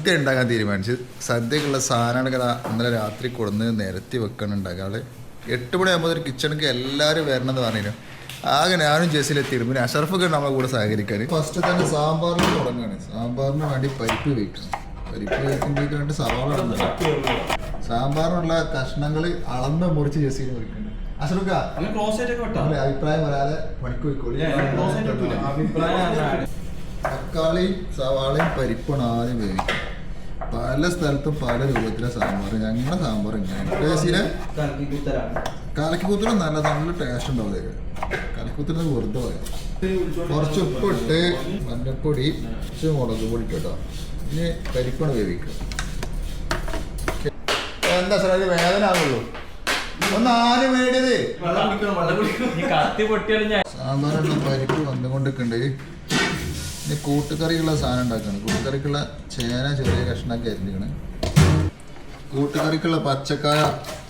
സദ്യ ഉണ്ടാക്കാൻ തീരുമാനിച്ചു സദ്യക്കുള്ള സാധനങ്ങൾ ഇന്നലെ രാത്രി കൊടുന്ന് നിരത്തി വെക്കണം അവൾ എട്ട് മണിയാകുമ്പോൾ ഒരു കിച്ചണിക്ക് എല്ലാവരും വരണം എന്ന് പറഞ്ഞു ആകെ ഞാനും ജെസ്സിലെത്തിയിരുന്നു പിന്നെ അഷറഫൊക്കെ നമ്മളെ കൂടെ സഹകരിക്കാൻ ഫസ്റ്റ് തന്നെ സാമ്പാറിന് തുടങ്ങുകയാണ് സാമ്പാറിന് വേണ്ടി പരിപ്പ് വയ്ക്കണം പരിപ്പ് വയ്ക്കുമ്പോഴേക്ക് വേണ്ടി സവാള. സാമ്പാറിനുള്ള കഷ്ണങ്ങൾ അളന്ന് മുറിച്ച് ജെസ്സിന് വയ്ക്കണം അഷറഫ അഭിപ്രായം വരാതെ പണിക്ക് തക്കാളിയും സവാളയും പരിപ്പാണ് ആദ്യം വേവിക്കുക. പല സ്ഥലത്തും പല രൂപത്തിലെ സാമ്പാർ ഞങ്ങളുടെ സാമ്പാർ ഇങ്ങനെയാണ്. ടേസ്റ്റിന് കലക്കിക്കൂത്തലും നല്ല നല്ല ടേസ്റ്റ് ഉണ്ടാവും അതിന് കലക്കിക്കൂത്തൽ വെറുതെ പറയാം. കുറച്ച് ഉപ്പിട്ട് മഞ്ഞപ്പൊടി കുറച്ച് മുളക് പൊടി കേട്ടോ. ഇനി കരിപ്പണ വേവിക്കുക. എന്താ സാർ അത് വേദന ആവുള്ളൂ. ഒന്ന് ആരും സാമ്പാറുള്ള പരിപ്പ് വന്നുകൊണ്ടിരിക്കണ്ട് ഇനി കൂട്ടുകറിയുള്ള സാധനം ഉണ്ടാക്കുകയാണ് കൂട്ടുകറിക്കുള്ള ചേന ചെറിയ കഷ്ണാക്കി അരിഞ്ഞിക്കണ് കൂട്ടുകറിക്കുള്ള പച്ചക്കായ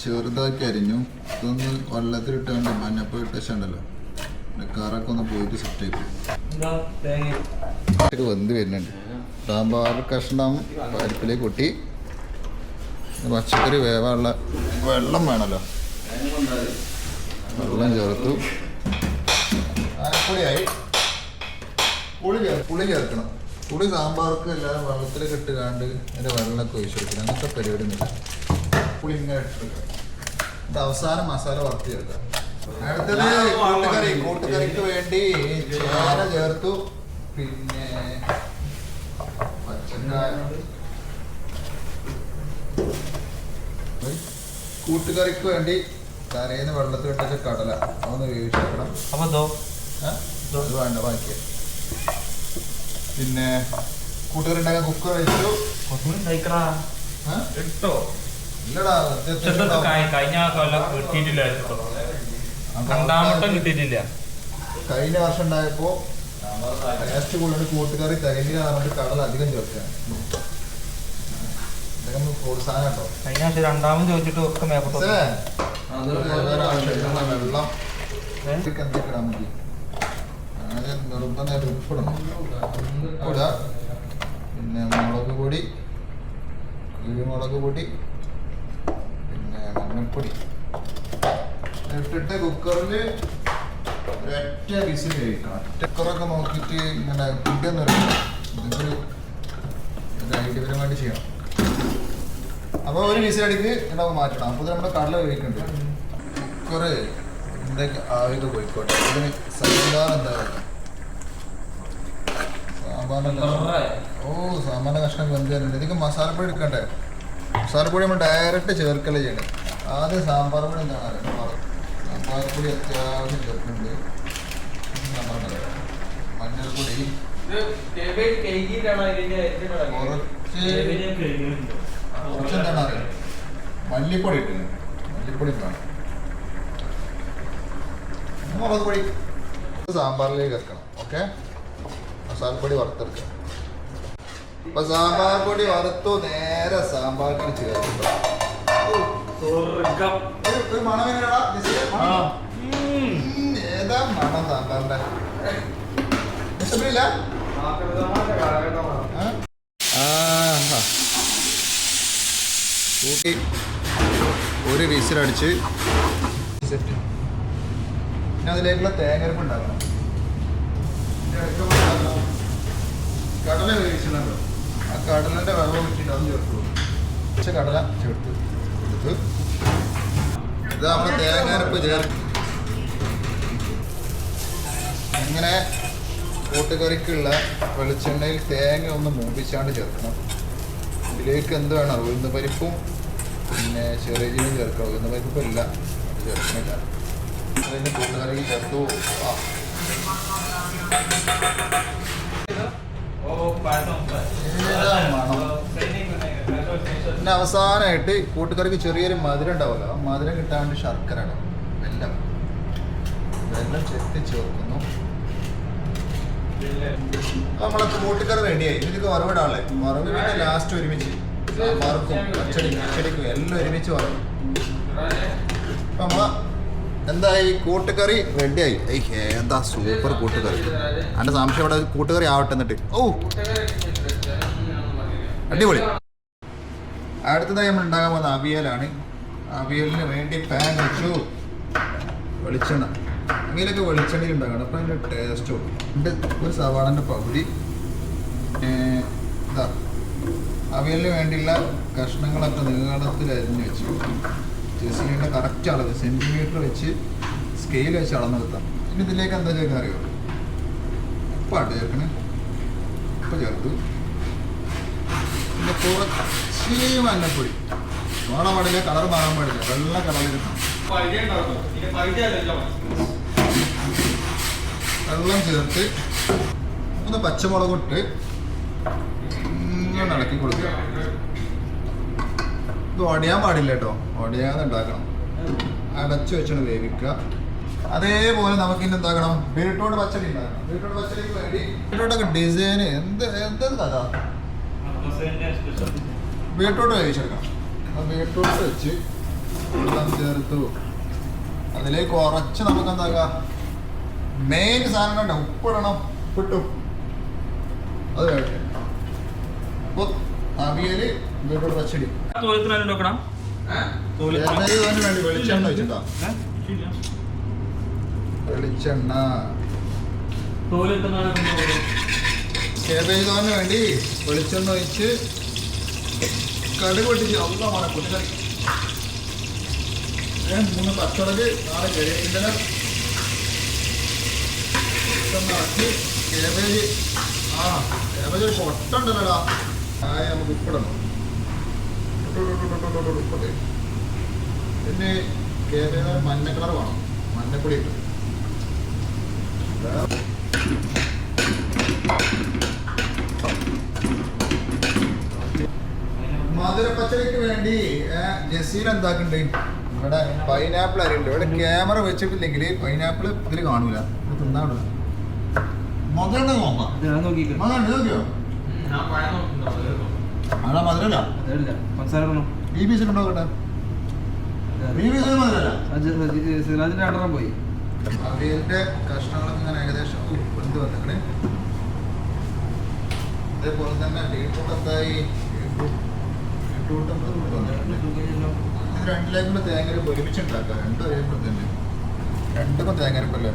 ചെറുതാക്കി അരിഞ്ഞു. ഇതൊന്ന് വെള്ളത്തിലിട്ടുകൊണ്ട് മഞ്ഞപ്പൊടി ഇട്ട് വെച്ചിട്ടുണ്ടല്ലോ കറൊക്കെ ഒന്ന് പോയിട്ട് സെറ്റ് ഇത് വെന്ത് വരുന്നുണ്ട്. സാമ്പാർ കഷ്ണം പരിപ്പിലേക്ക് കൊട്ടി. പച്ചക്കറി വേവാനുള്ള വെള്ളം വേണമല്ലോ വെള്ളം ചേർത്തു. അരപ്പൊടിയായി. പുളി പുളി ചേർക്കണം. പുളി സാമ്പാർക്ക് എല്ലാവരും വെള്ളത്തിൽ ഇട്ട് കാണ്ട് അതിന്റെ വെള്ളമൊക്കെ ഒഴിച്ചു കൊടുക്കണം. അങ്ങനത്തെ പരിപാടി ഒന്നുമില്ല പുളി ഇങ്ങനെ ഇട്ടെടുക്കണം എന്നിട്ട് അവസാനം മസാല വറുത്ത് ചേർക്കാം അടുത്തത് കൂട്ടുകറി. കൂട്ടുകറിക്ക് വേണ്ടി ചേന ചേർത്തു. പിന്നെ പച്ചക്കായ. കൂട്ടുകറിക്ക് വേണ്ടി തലേന്ന് വെള്ളത്തിലിട്ട കടല അതൊന്ന് വേവിച്ചെടുക്കണം. അപ്പൊ വേണ്ട ബാക്കി പിന്നെ കൂട്ടുകാരുണ്ടാക്കാൻ കുക്കർ വെച്ചു? ഇട്ടോ ഇല്ലടാ കഴിഞ്ഞ കൊല്ലം കിട്ടിയിട്ടില്ല വർഷം ഉണ്ടായപ്പോ ടേസ്റ്റ് കൂടുതൽ കൂട്ടുകറി തികഞ്ഞില്ല പറഞ്ഞിട്ട് കടൽ അധികം ഇതൊക്കെ പ്രോത്സാഹനം കേട്ടോ കഴിഞ്ഞ വർഷം രണ്ടാമത് ചോദിച്ചിട്ട് ഒക്കെ. വെള്ളം. ഇതൊക്കെ എന്തൊക്കെ ഇടാൻ മതി അങ്ങനെ നിർബന്ധമായിട്ട് ഉപ്പിടണം ഇടാ പിന്നെ മുളക് പൊടി കുരുമുളക് പൊടി പിന്നെ മഞ്ഞൾപ്പൊടി. ഇട്ടിട്ട് കുക്കറിൽ ഒരൊറ്റ വിസിൽ കഴിക്കണം കുക്കറൊക്കെ നോക്കിയിട്ട് ഇങ്ങനെ കുട്ടിയൊന്നും എന്തെങ്കിലും ഇതൊരു ഐഡിയപരമായിട്ട് ചെയ്യണം. അപ്പോൾ ഒരു വിസിലടിക്ക് ഉണ്ടാവും മാറ്റണം. അപ്പോൾ നമ്മുടെ കടല കഴിക്കുന്നുണ്ട് കുറേ എന്തൊക്കെ ആവിക പോയിക്കോട്ടെ. ഇതിന് സാമ്പാർ എന്താ? സാമ്പാറിന്റെ ഓ സാമ്പാറിന്റെ കഷ്ണം വെന്ത് തരുന്നുണ്ട് ഇതൊക്കെ മസാലപ്പൊടി എടുക്കണ്ടേ? മസാലപ്പൊടി നമ്മൾ ഡയറക്റ്റ് ചേർക്കല്ലേ ചെയ്യണം ആദ്യം സാമ്പാർ പൊടി എന്താണ് അറിയണം സാമ്പാർ. പൊടി അത്യാവശ്യം ചേർക്കുന്നുണ്ട്. സാമ്പാർ മഞ്ഞൾപ്പൊടി. കുറച്ച് കുറച്ച് എന്താണ് അറിയാം? മല്ലിപ്പൊടി ഇട്ടിട്ടുണ്ട്. മല്ലിപ്പൊടി വേണം മുളക് പൊടി. സാമ്പാറിലേക്ക് വെക്കണം ഓക്കെ? മസാലപ്പൊടി വറുത്തെടുക്കുക അപ്പൊ സാമ്പാർ പൊടി വറുത്തു നേരെ സാമ്പാറിന് ചേർക്കുക ഒരു- മണം എങ്ങനെയാടാ? ജിസിയെ, മണം? ഉം, ഏതാ മണം സാമ്പാറിന്റെ ഇഷ്ടപ്പെടില്ല ആ? ആഹാ. കൂട്ടി ഒരു വിസിലടിച്ച് സെറ്റ് അതിലേക്കുള്ള തേങ്ങരപ്പ് ഉണ്ടാക്കണം കടല വേവിച്ചിട്ടുണ്ടല്ലോ ആ കടലിന്റെ വെള്ളം വെച്ചിട്ട് അത് ചേർത്ത് പക്ഷെ കടല ചേർത്ത് എടുത്ത് ഇത് നമ്മുടെ തേങ്ങരപ്പ് ചേർത്ത് ഇങ്ങനെ കൂട്ടുകറിക്കുള്ള വെളിച്ചെണ്ണയിൽ തേങ്ങ ഒന്ന് മൂപ്പിച്ചാണ്ട് ചേർക്കണം. ഇതിലേക്ക് എന്ത് വേണം? ഉഴുന്ന പരിപ്പും പിന്നെ ചെറിയ ജീവൻ ചേർക്കണം ഉഴുന്ന പരിപ്പ് ഇല്ല ചേർക്കണില്ല. അതിന് കൂട്ടുകറി ചേർത്തു. ആ? പിന്നെ അവസാനമായിട്ട് കൂട്ടുകറിക്ക് ചെറിയൊരു മധുരം ഉണ്ടാവില്ല ആ മധുരം കിട്ടാണ്ട് ശർക്കര വെല്ലം. വെല്ലം ചെത്തി ചേർക്കുന്നു. നമ്മളെ കൂട്ടുകറി റെഡിയായി. ഇതിലേക്ക് വറവിടാളെ വറവ് പിന്നെ ലാസ്റ്റ് ഒരുമിച്ച്. വറുക്കും അച്ചടിക്കും പച്ചടിക്കും. എല്ലാം ഒരുമിച്ച് വറക്കും അപ്പൊ നമ്മളെ എന്തായി? കൂട്ടുകറി റെഡിയായി എന്താ സൂപ്പർ കൂട്ടുകറി? എന്റെ സംശയം ഇവിടെ കൂട്ടുകറി ആവട്ടെ എന്നിട്ട്. ഓ അടിപൊളി. അടുത്തതായി നമ്മൾ ഉണ്ടാകാൻ പോകുന്ന അവിയലാണ്. അവിയലിന് വേണ്ടി പാൻ വെച്ചു. വെളിച്ചെണ്ണ. അവിയലൊക്കെ വെളിച്ചെണ്ണയിൽ ഉണ്ടാകണം അപ്പം അതിന്റെ ടേസ്റ്റ് ഉണ്ട് ഒരു സവാളന്റെ പകുതി. ഇതാ അവിയലിന് വേണ്ടിയുള്ള കഷ്ണങ്ങളൊക്കെ നീളത്തിൽ അരിഞ്ഞു വെച്ചു ജെസിലിന്റെ കറക്റ്റ് അളവ് സെന്റിമീറ്റർ വെച്ച് സ്കെയിൽ വെച്ച് അളന്ന് നിർത്താം ഇനി ഇതിലേക്ക് എന്താ ചേർക്കുന്നത് അറിയോ? ഉപ്പാട്ട് ചേർക്കണേ ഉപ്പ് ചേർത്തു. പിന്നെ കുറച്ച് മഞ്ഞപ്പൊടി. വേണം പാടില്ല കളർ മാറാൻ പാടില്ല. വെള്ള കളറിൽ വെള്ളം ചേർത്ത് ഒന്ന് പച്ചമുളക് ഇട്ട് ഇങ്ങനെ ഇളക്കി കൊടുക്കുക. ഇത് ഒടയാൻ പാടില്ല കേട്ടോ. ഒടയാതെ ഉണ്ടാക്കണം. അടച്ചു വെച്ചാണ് വേവിക്കുക. അതേപോലെ നമുക്ക് ഇനി എന്താക്കണം? ബീട്രൂട്ട് പച്ചടി ഉണ്ടാക്കണം. ബീട്രൂട്ട് പച്ചടിക്ക് വേണ്ടി ബീട്രൂട്ടൊക്കെ ഡിസൈൻ എന്ത് കഥ? ബീട്രൂട്ട് വേവിച്ചെടുക്കണം. അപ്പോൾ ബീട്രൂട്ട് വെച്ച് വെള്ളം ചേർത്തു. അതിലേക്ക് കുറച്ച് നമുക്ക് എന്താക്കാം മെയിൻ സാധനം കണ്ട? ഉപ്പിടണം. ഉപ്പിട്ടു അത് വേണ്ടേ അപ്പോൾ അവിയൽ ബീട്രൂട്ട് പച്ചടി. തോലത്തിനാലും നോക്കണം വെളിച്ചെണ്ണ വെച്ചിട്ടാ. വെളിച്ചെണ്ണ. കേബേജ് തോരന് വേണ്ടി വെളിച്ചെണ്ണ ഒഴിച്ച് കടുക് പൊട്ടിച്ച് അള്ളമാണ് കുട്ടികൾ മൂന്ന് പച്ചമുളക് നാല് കരിവേപ്പിന്റെ ആക്കി കേബേജ്. ആ കേബേജ് ഒരു പൊട്ടുണ്ടല്ലോടാ. ആയ നമുക്ക് ഉപ്പിടണം. ഇട്ടു, പിന്നെ കേരള മഞ്ഞ കളർ വേണം. മഞ്ഞപ്പൊടി ഇട്ടു. മധുരപ്പച്ചടിക്ക് വേണ്ടി ജസീൽ എന്താക്കുന്നുണ്ട്? ഇവിടെ പൈനാപ്പിൾ അരിയുണ്ട്. ഇവിടെ ക്യാമറ വെച്ചിട്ടില്ലെങ്കിൽ പൈനാപ്പിൾ ഇതിൽ കാണൂല. ഇത് തിന്നാവില്ല മധുരം നോക്കാം. ഞാൻ നോക്കിക്കോ. മധുരം നോക്കിയോ? അവിടെ മധുരല്ല. അതല്ല പഞ്ചസാര വേണം ബി ബി സിൽ ഉണ്ടോ കേട്ടെ ബി ബി സിൽ മധുരല്ല സിറാജിന്റെ അടറം പോയി. അവിയലിന്റെ കഷ്ണങ്ങളൊക്കെ ഇങ്ങനെ ഏകദേശം വെന്ത് വന്നിക്കണേ. അതേപോലെ തന്നെ ബീട്രൂട്ട് എന്തായി ബീട്രൂട്ട് ഇത് രണ്ടിലേക്കും കൂടെ ഒരുമിച്ച് ഒരുമിച്ചുണ്ടാക്കാം രണ്ടും ഒരേപോലെ തന്നെ. രണ്ടും തേങ്ങരപ്പല്ലേ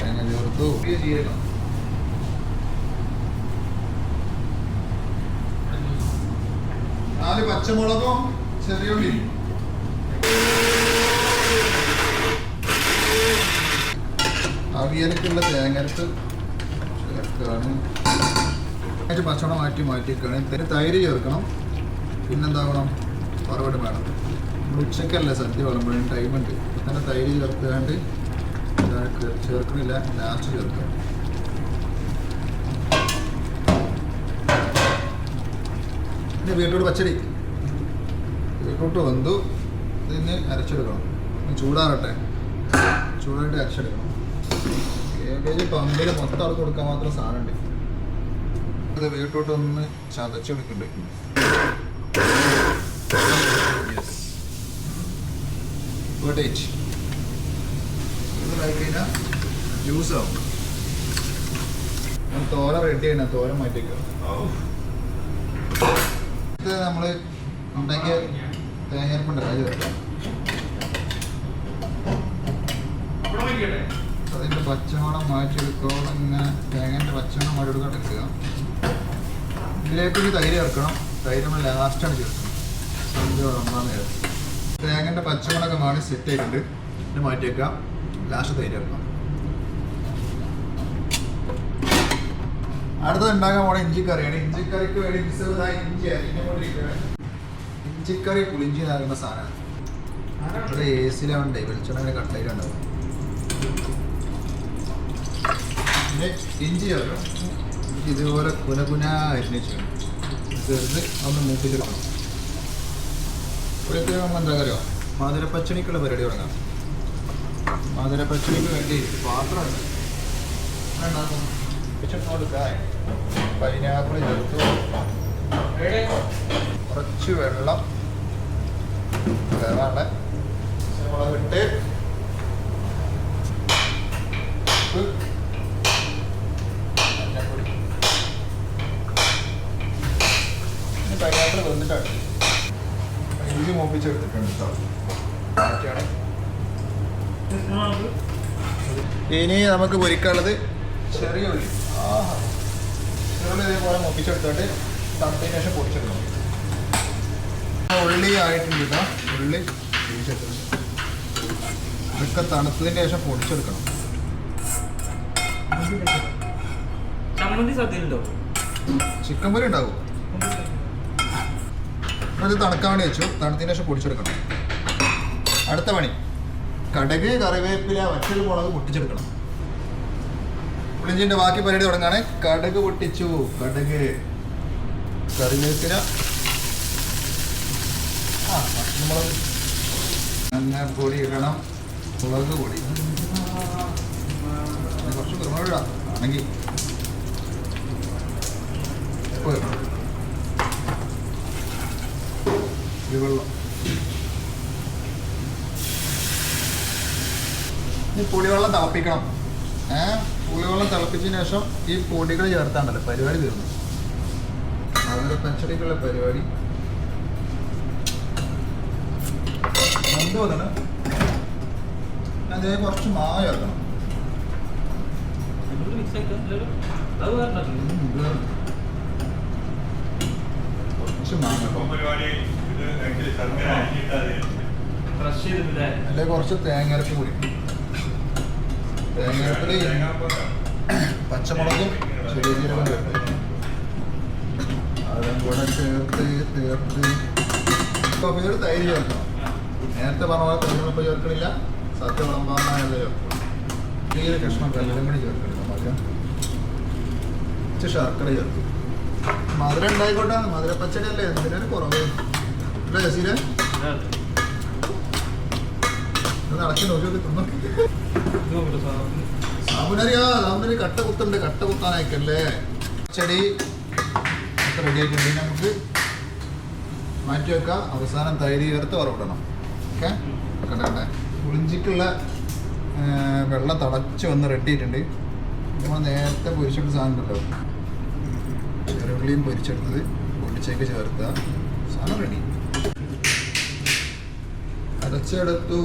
തേങ്ങ ചേർത്തു. ഈ ജീരകം നാല് പച്ചമുളകും ചെറിയുള്ളി അവിയലക്കുള്ള തേങ്ങരത്ത് ചേർക്കുകയാണ്. ഭക്ഷണം മാറ്റി മാറ്റിയിരിക്കുകയാണ്. പിന്നെ തൈര് ചേർക്കണം. പിന്നെന്താകണം പറവട് വേണം. ഉച്ചക്കല്ല സദ്യ വിളമ്പോഴും ടൈമുണ്ട് അങ്ങനെ തൈര് ചേർക്കാണ്ട് ചേർക്കുന്നില്ല ലാസ്റ്റ് ചേർക്കാം. പിന്നെ ബീട്രൂട്ട് പച്ചടി. ബീട്രൂട്ട് വെന്തു. ഇതിന് അരച്ചെടുക്കണം. ഇനി ചൂടാറട്ടെ. ചൂടായിട്ട് അരച്ചെടുക്കണം. കേബേജ് പമ്പിൽ മൊത്തം അവിടെ കൊടുക്കാൻ മാത്രം സാധനമുണ്ട്. ഇത് ബീട്രൂട്ട് ഒന്ന് ചതച്ചെടുക്കുന്നുണ്ട് വേട്ടേജ് ഇതായി കഴിഞ്ഞാൽ ജ്യൂസ് ആവും. തോര റെഡി ചെയ്യണം. തോര മാറ്റിക്കുക ഇത് നമ്മൾ ഉണ്ടാക്കിയ തേങ്ങയരപ്പുണ്ടല്ലോ അത് ചേർക്കാം. അതിന്റെ പച്ചമണം മാറ്റിയെടുത്തോളം ഇങ്ങനെ തേങ്ങേന്റെ പച്ചമണം മാറ്റിയെടുക്കാൻ എടുക്കുക ഇതിലേക്ക് ഒരു തൈര് ചേർക്കണം. തൈര് നമ്മൾ ലാസ്റ്റാണ് ചേർക്കുന്നത്. സന്ധ്യ ഒന്നാം നേരം. തേങ്ങന്റെ പച്ചമണമൊക്കെ മാറി സെറ്റ് ആയിട്ടുണ്ട്. ഇത് മാറ്റിയേക്കാം. ലാസ്റ്റ് തൈര് ചേർക്കാം. അടുത്തത് ഉണ്ടാക്കാൻ പോണ ഇഞ്ചിക്കറിയാണ്. ഇഞ്ചിക്കറിക്ക് വേണ്ടി മിസ്സതായ ഇഞ്ചി അരിഞ്ഞുകൊണ്ടിരിക്കുകയാണ് ഇഞ്ചിക്കറി പുളിഞ്ചി നൽകുന്ന സാധനമാണ് ഇവിടെ എ സിയിലാവണ്ടേ വെളിച്ചെണ്ണ കട്ടയിലുണ്ടാവും പിന്നെ ഇഞ്ചി ചേർക്കണം. ഇതുപോലെ കുനകുന അരിഞ്ഞ് ചെയ്യണം ചെറുത് ഒന്ന് മൂപ്പിച്ചെടുക്കണം ഇപ്പോഴത്തെ നമ്മൾ എന്താ പറയുക മധുരപ്പച്ചടിക്കുള്ള പരിപാടി തുടങ്ങാം. മധുരപ്പച്ചടിക്ക് വേണ്ടി പാത്രമുണ്ട് ഉണ്ടാക്കും. പൈനാപ്പിൾ ചേർത്തു കുറച്ച് വെള്ളം വേറാണ് മുളക് ഇട്ട് ഉപ്പ് കഴിയാത്ര വന്നിട്ടാണ് ഇഞ്ചി മൂപ്പിച്ചെടുത്തിട്ടുണ്ട് കേട്ടോ. മാറ്റിയാണ്. ഇനി നമുക്ക് പൊരിക്കാനുള്ളത് ചെറിയ ഉള്ളി. ആഹാ. ഉള്ളി ഇതേപോലെ മൂപ്പിച്ചെടുത്തോണ്ട് തണുത്തതിന് ശേഷം പൊടിച്ചെടുക്കണം. ഉള്ളി ആയിട്ടുണ്ട് കേട്ടോ ഉള്ളി ഇതൊക്കെ തണുത്തതിന് ശേഷം പൊടിച്ചെടുക്കണം. ചിക്കൻ പൊരി ഉണ്ടാവും? അത് തണുക്കാൻ വേണ്ടി വെച്ചു. തണുത്തതിന് ശേഷം പൊടിച്ചെടുക്കണം. അടുത്ത പണി. കടക് കറിവേപ്പില വറ്റൽ മുളക് പൊട്ടിച്ചെടുക്കണം. പുളിഞ്ചിന്റെ ബാക്കി പരിപാടി തുടങ്ങാണ്. കടക് പൊട്ടിച്ചു. കടക്. കറിവേപ്പില. ആ അങ്ങനെ പൊടി ഇടണം. മുളക് പൊടി. കുറച്ച് കുരുമുളക് ഇടാം. ആണെങ്കിൽ വെള്ളം. ഈ പുളിവെള്ളം തിളപ്പിക്കണം. ഏ? പുളിവെള്ളം തിളപ്പിച്ചതിന് ശേഷം ഈ പൊടികൾ ചേർത്താണ്ടല്ലോ പരിപാടി തീർന്നു. അവരുടെ പച്ചടിക്കുള്ള പരിപാടി. എന്ത് വന്നാണ് അതേ കുറച്ച് മാവ് ചേർക്കണം. കുറച്ച് മാങ്ങ അല്ലെ കുറച്ച് തേങ്ങരപ്പ് കൂടി തേങ്ങരപ്പിൽ പച്ചമുളകും ചെറിയ ജീരകം ചേർത്ത്. അതും കൂടെ ചേർത്ത് ചേർത്ത്. ഇപ്പോൾ പേര് തൈര് ചേർക്കണം. നേരത്തെ പറഞ്ഞ പോലെ തൈരിപ്പോൾ ചേർക്കണില്ല. സത്യ വിളമ്പാനല്ല ചേർക്കണം ചെറിയൊരു കഷ്ണം കല്ലും കൂടി ചേർക്കണം മധുരം. ഇച്ചിരി ശർക്കര ചേർത്ത്. മധുരം ഉണ്ടായിക്കോട്ടെ. മധുര പച്ചടി അല്ലേ എന്തിനൊരു കുറവ് അല്ലേ ജസീര ഇത് നടക്കി നോക്കി നോക്കി തിന്നോക്കി സാബുനരിയാ കട്ട കുത്തുണ്ട് കട്ട കുത്താനായിക്കല്ലേ? ചെടി റെഡി ആയിട്ടുണ്ട്. നമുക്ക് മാറ്റി വെക്കാം. അവസാനം തൈര് ചേർത്ത് വറവിടണം. ഓക്കെ? കണ്ടേ പുളിഞ്ചിക്കുള്ള ആ, വെള്ളം തടച്ച് വന്ന് റെഡി ആയിട്ടുണ്ട്. നമ്മൾ നേരത്തെ പൊരിച്ചെടുത്ത സാധനം ഉണ്ടല്ലോ. ചെറുകളിയും പൊരിച്ചെടുത്തത് പൊടിച്ചേക്ക് ചേർക്കുക സാധനം റെഡി അരച്ചെടുത്തു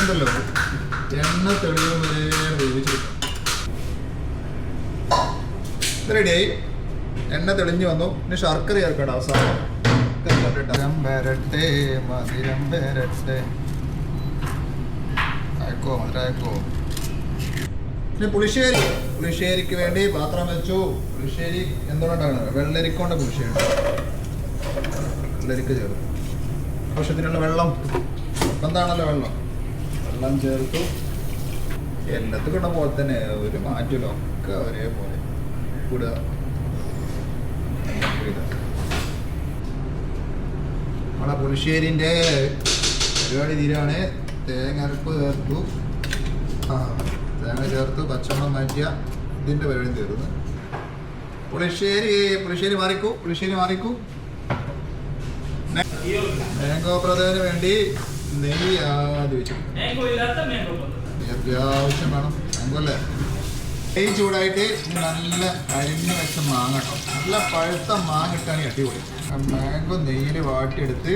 ഉണ്ടല്ലോ എണ്ണ തെളിയും വരെ റെഡിയായി എണ്ണ തെളിഞ്ഞു വന്നു. പിന്നെ ശർക്കര ചേർക്കണ്ട അവസാനം. വരട്ടെ മധുരം വരട്ടെ. അയക്കോ മധുരം പിന്നെ പുളിശ്ശേരി. പുളിശ്ശേരിക്ക് വേണ്ടി പാത്രം വെച്ചു. പുളിശ്ശേരി എന്തുകൊണ്ടാണ്? വെള്ളരിക്കൊണ്ട് പുളിശ്ശേരി. വെള്ളരിക്ക ചേർത്ത് ആവശ്യത്തിനുള്ള വെള്ളം. എന്താണല്ലോ വെള്ളം? വെള്ളം ചേർത്തു. എല്ലാത്തും കൂടെ പോലെ തന്നെ ഒരു മാറ്റില്ല ഒക്കെ ഒരേപോലെ കൂടുക നമ്മളെ പുളിശ്ശേരിന്റെ പരിപാടി തീരാണ്. തേങ്ങ അരപ്പ് ചേർത്തു. ആ തേങ്ങ ചേർത്ത്. പച്ചമുളക് മാറ്റിയ ഇതിന്റെ പരിപാടി തീർന്നു. പുളിശ്ശേരി പുളിശ്ശേരി മാറിക്കൂ. പുളിശ്ശേരി മാറിക്കൂ. മാംഗോ പ്രദവിന് വേണ്ടി നെയ്യ് ആദ്യം വെച്ചു. അത്യാവശ്യം വേണം. മാംഗോ അല്ലേ നെയ്യ് ചൂടായിട്ട് നല്ല അരിഞ്ഞ് വെച്ച മാങ്ങ കേട്ടോ നല്ല പഴുത്ത മാങ്ങ ഇട്ടാണ് അടിപൊളി. മാംഗോ നെയ്യിൽ വാട്ടിയെടുത്ത്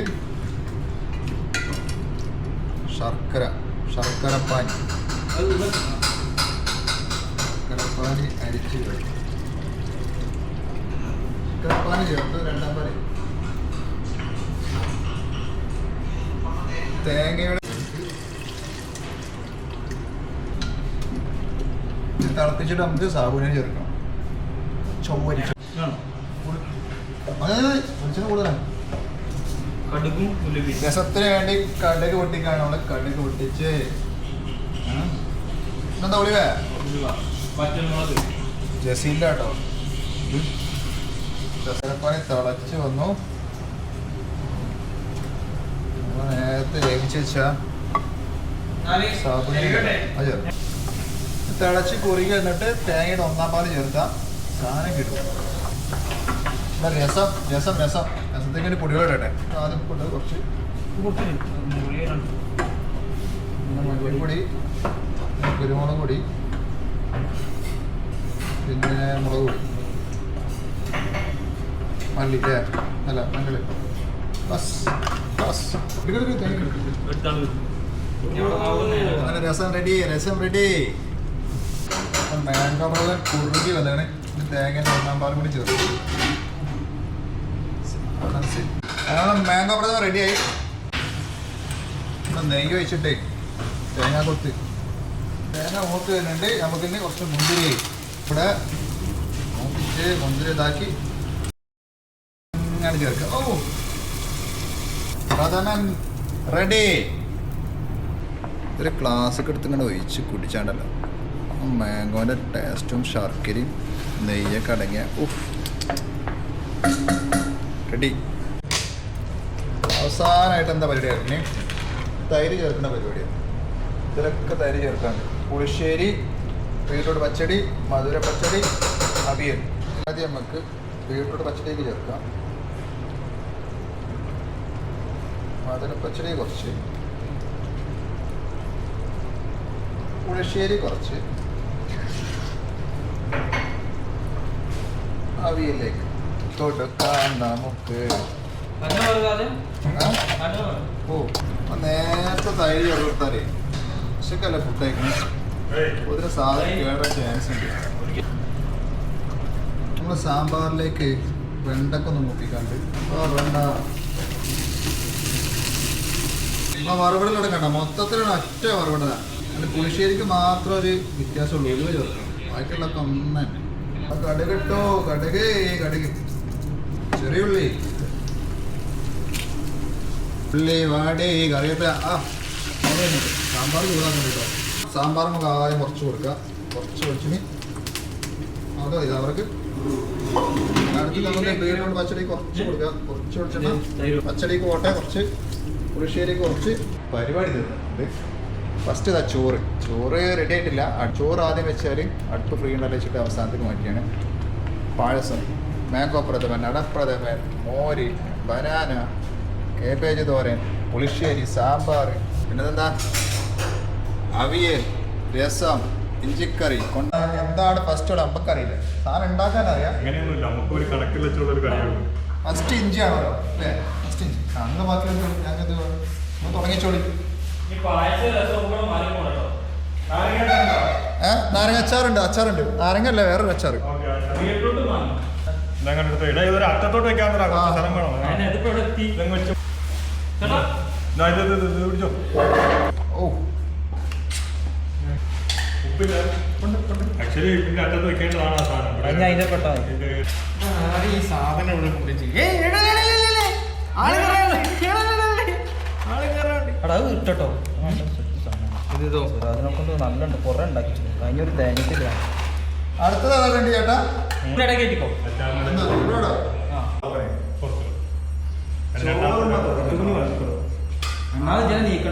ശർക്കര ശർക്കരപ്പാനി ശർക്കരപ്പാനി അരിച്ച് ശർക്കരപ്പാനി ചേർത്ത് രണ്ടാം പാനി. തേങ്ങയുടെ തിളപ്പിച്ചിട്ട് നമുക്ക് സാബുനെ ചേർക്കണം ചൊവ്വരി. രസത്തിന് വേണ്ടി കടുക് പൊട്ടിക്കാണ് നമ്മൾ കടുക് പൊട്ടിച്ച്. എന്താ ഒളിവേ ജസീല കേട്ടോ തിളച്ച് വന്നു. വേവിച്ച് വെച്ച? ചേർക്കാം തിളച്ച് കുറുകി എന്നിട്ട് തേങ്ങയുടെ ഒന്നാം പാൽ ചേർത്താൽ സാധനം കിട്ടും. രസം രസം രസം. രസത്തേക്ക് വേണ്ടി പൊടികൾ ഇടട്ടെ. ആദ്യം പൊടി കുറച്ച് മുളിപ്പൊടി മഞ്ഞൾപ്പൊടി കുരുമുളക് പൊടി പിന്നെ മുളക് പൊടി. മല്ലി അല്ല? മഞ്ഞൾ ബസ്. രസം റെഡി രസം റെഡി മാംഗോ വെള്ളം കുറുകി വന്നതാണ്. ഇനി തേങ്ങ ഒന്നാം പാലും കൂടി ചേർത്ത്. അങ്ങനെ മാംഗോ വെള്ളം റെഡിയായി നെയ്യ് വെച്ചിട്ടേ തേങ്ങ കൊത്ത്. തേങ്ങ മൂത്ത് വരുന്നുണ്ട്. നമുക്കിന്ന് കുറച്ച് മുന്തിരി ഇവിടെ നോക്കിച്ച് മുന്തിരി ഇതാക്കി. ഇങ്ങനെ ചേർക്കാം. ഓ പ്രധാനൻ റെഡി ഒരു ക്ലാസ്സൊക്കെ എടുത്ത് ഇങ്ങനെ ഒഴിച്ച് കുടിച്ചാണ്ടല്ലോ. മാംഗോന്റെ ടേസ്റ്റും ശർക്കരയും നെയ്യൊക്കെ അടങ്ങിയ ഉഫ്. റെഡി അവസാനമായിട്ട് എന്താ പരിപാടി ആയിരുന്നു തൈര് ചേർക്കുന്ന പരിപാടിയാണ്. ഇതിലൊക്കെ തൈര് ചേർക്കാണ്ട്. പുളിശ്ശേരി ബീട്രൂട്ട് പച്ചടി മധുര പച്ചടി അവിയൽ. ആദ്യം നമുക്ക് ബീട്രൂട്ട് പച്ചടിക്ക് ചേർക്കാം. മധുര പച്ചടി കുറച്ച്. പുഴശ്ശേരി കുറച്ച്. അവിയലേക്ക്. തൊടുക്കാൻ നമുക്ക്? ഓ നേരത്തെ തൈര് ചേർത്താലേ ഉച്ചക്കല്ല ഫുഡ് കഴിക്കണം. ഒരു സാധനം കേടാൻ ചാൻസ് ഉണ്ട്. നമ്മൾ സാമ്പാറിലേക്ക് വെണ്ടക്കൊന്ന് മുട്ടിക്കാണ്ട് ആ വേണ്ട നടക്കണ്ട കണ്ട? മൊത്തത്തിലുള്ള ഒറ്റ അതിൽ പുളിശ്ശേരിക്ക് മാത്രം ഒരു വ്യത്യാസമുള്ളൂ. ഒരു ചേർക്കണം ബാക്കിയുള്ളതൊക്കെ ഒന്ന്. കടുകിട്ടോ കടുകേ കടുക്. ചെറിയ ഉള്ളി. ഉള്ളി വാടി കറിവേപ്പില. ആ സാമ്പാർ ചൂടാക്കാൻ കേട്ടോ. സാമ്പാർ നമുക്ക് ആദ്യം കുറച്ച് കൊടുക്കുക കുറച്ച് വെച്ചിന് അതോ ഇത് അവർക്ക്. അടുത്ത് നമുക്ക് പച്ചടി കുറച്ച് കൊടുക്കുക കുറച്ച് കുറച്ച് പച്ചടിക്ക് പോട്ടെ കുറച്ച്. പുളിശ്ശേരിക്ക് കുറച്ച് പരിപാടി തരുന്നുണ്ട് ഫസ്റ്റ് ഇതാ ചോറ്. ചോറ് റെഡി ആയിട്ടില്ല. ചോറ് ആദ്യം വെച്ചാൽ അടുപ്പ് ഫ്രീ ഉണ്ടല്ലോ വെച്ചിട്ട് അവസാനത്തേക്ക് മാറ്റിയാണ്. പായസം. മാംഗോ പ്രഥമൻ അടപ്രഥമൻ മോര് ബനാന കേബേജ് തോരൻ പുളിശ്ശേരി സാമ്പാർ. പിന്നെന്താ അവിയൽ രസം ഇഞ്ചിക്കറി. കൊണ്ട എന്താണ് ഫസ്റ്റ് ഇവിടെ അമ്പക്കറിയില്ല സാധനം ഉണ്ടാക്കാൻ അറിയാം അങ്ങനെയൊന്നുമില്ല. നമുക്ക് ഒരു കണക്കിൽ വെച്ചുള്ള ഒരു ഫസ്റ്റ് ഇഞ്ചിയാണല്ലോ. അല്ലേ? ഫസ്റ്റ് ഇഞ്ചി അന്ന് ബാക്കി ഞങ്ങൾക്ക് ഒന്ന് തുടങ്ങിച്ചോളി. ഈ പായസ രസം കൂടെ മാറി പോണോ ഏ? നാരങ്ങ അച്ചാറുണ്ട് അച്ചാറുണ്ട്. നാരങ്ങ അല്ല വേറൊരു അച്ചാർ അറ്റത്തോട്ട് ഓ. ഉപ്പില്ല. ആക്ച്വലി ഉപ്പിന്റെ അറ്റത്ത് വെക്കേണ്ടതാണ് ആ സാധനം. ഈ സാധനം ഇവിടെ കൊണ്ടുവച്ച് ഇട്ടോ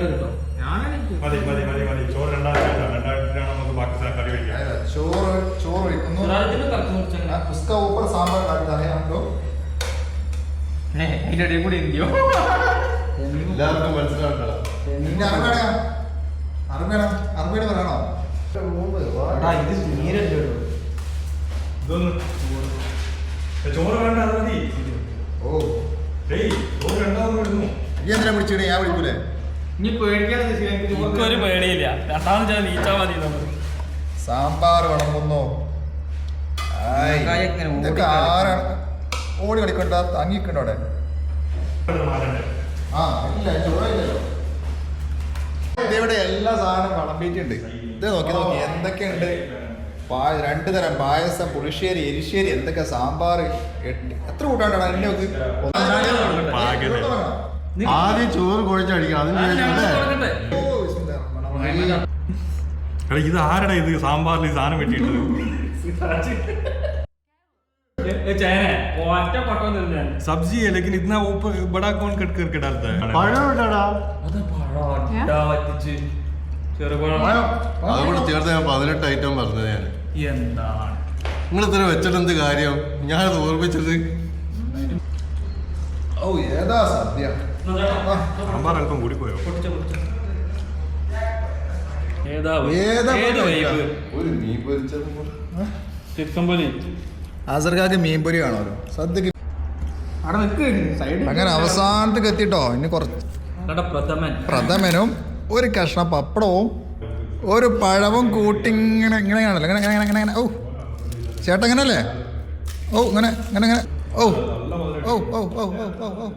കേട്ടോ. ചോറ് നമുക്ക് പാകിസ്ഥാൻ കറി ചോറ് ചോറ് വെക്കുന്നു സാമ്പാർ കാട്ടി ഇതിന്റെ ഇടയിൽ കൂടി എന്തിയോ എല്ലാവർക്കും മനസ്സിലാക്കണോ സാമ്പാർ വിളമ്പുന്നു ഓടി കളിക്കണ്ട ആ ഇല്ല ഇതിവിടെ എല്ലാ സാധനം വിളമ്പിയിട്ടുണ്ട്. ഇത് നോക്കി നോക്കി എന്തൊക്കെയുണ്ട്? പായ രണ്ട് തരം പായസം പുളിശ്ശേരി എരിശ്ശേരി എന്തൊക്കെ? സാമ്പാർ എത്ര കൂട്ടാണ്ടാണ്? അതിന്റെ നോക്ക് പാകല്ലേ. ആദ്യം ചോറ് കുഴച്ചടിക്കണം അതിന് ഓ, ബിസ്മില്ലാഹിർ ഇത് ആരുടെ ഇത് സാമ്പാറിൽ ഈ സാധനം വെട്ടിയിട്ടത് ചേന ഒറ്റ പട്ടം തന്നെ सब्जी है लेकिन इतना ऊपर बड़ा कौन कट करके डालता है പഴം ഇടടാ അത് പഴം വറ്റിച്ച് ചെറുപഴം അതുകൂടെ ചേർത്ത് ഞാൻ പതിനെട്ട് ഐറ്റം പറഞ്ഞത് ഞാൻ എന്താണ് നിങ്ങൾ ഇത്ര വെച്ചിട്ട് എന്ത് കാര്യം ഞാനത് ഓർമ്മിച്ചത് ഓ ഏതാ സദ്യ സാമ്പാർ അല്പം കൂടിപ്പോയോ പൊട്ടിച്ച പൊട്ടിച്ച ഏതാ ഏതാ ഏത് പൊടി വൈബ് ഒരു മീൻ പൊരിച്ചതും കൂടെ. ചിക്കൻ പൊലി ആസർക്കാക്ക് മീൻപൊരി കാണുമല്ലോ സദ്യക്ക് അങ്ങനെ അവസാനത്തേക്ക് എത്തിട്ടോ. ഇനി കുറച്ച് പ്രഥമനും ഒരു കഷ്ണ പപ്പടവും ഒരു പഴവും കൂട്ടി ഇങ്ങനെ ഇങ്ങനെ കാണല്ലോ? ഇങ്ങനെ ഇങ്ങനെ ഇങ്ങനെ ഇങ്ങനെ. ഓ ചേട്ടാ ഇങ്ങനല്ലേ? ഓ ഇങ്ങനെ ഇങ്ങനെ ഇങ്ങനെ. ഓ ഓ ഓ ഓ ഓ ഓ ഓ